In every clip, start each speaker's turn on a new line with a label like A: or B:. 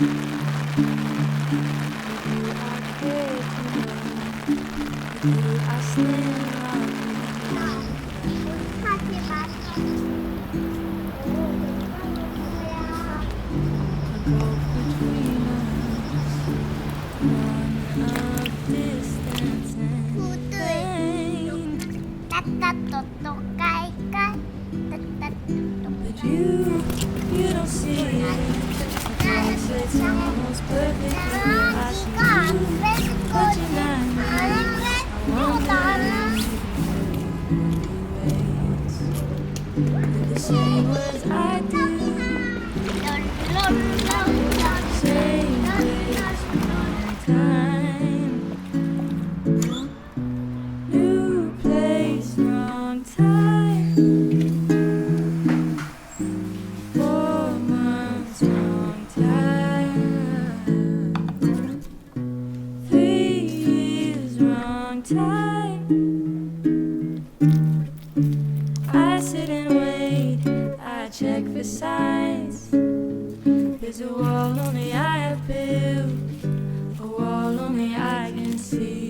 A: だったと。
B: The same words I do. I sit and wait, I check for signs. There's a wall only I have built, a wall only I can see,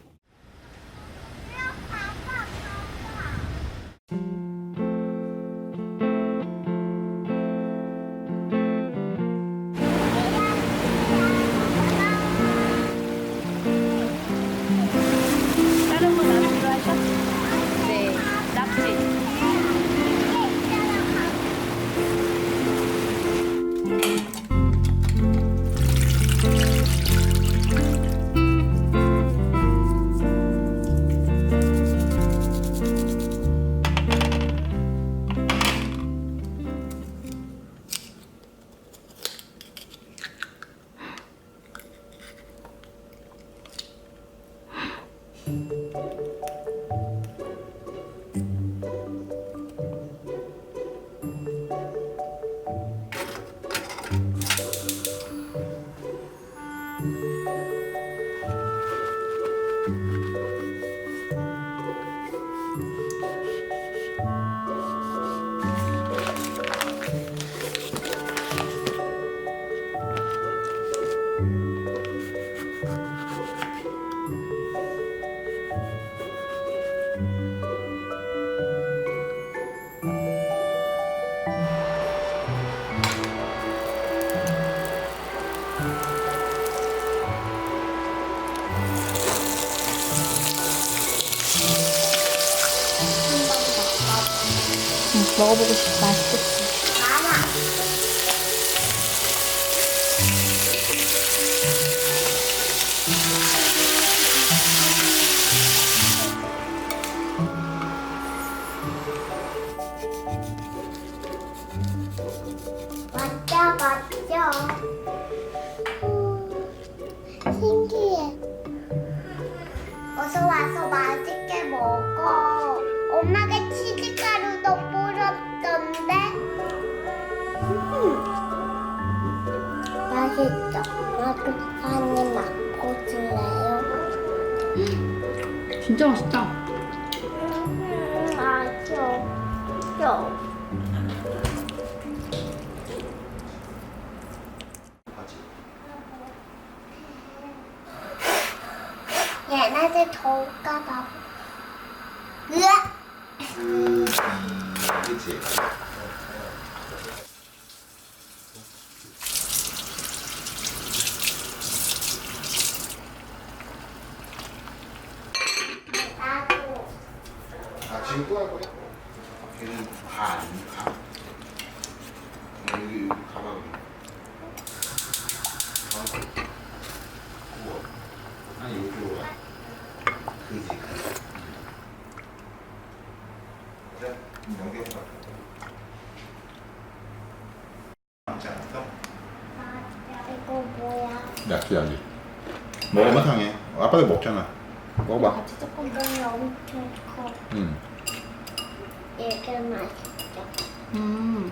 C: 먹어보고 싶어. 맛있겠다.
A: 한입 먹고 줄래요?
C: 진짜 맛있다.
A: 음, 맛있어. 얘네들 더울까봐. 으악!
D: 그치? 아, 지금 또 할 거야? 걔는 가, 아니, 가. 여기, 여기 가방. 가방. 우와. 아니, 여기로 와. 그지, 그지. 자, 연결 봐.
A: 아, 이거 뭐야?
D: 야, 귀하지. 먹으면 상해. 아빠도 먹잖아. 먹어봐.
C: 같이 조금
A: 이건 엄청 커.
D: 응.
A: 이게 맛있죠.
C: 음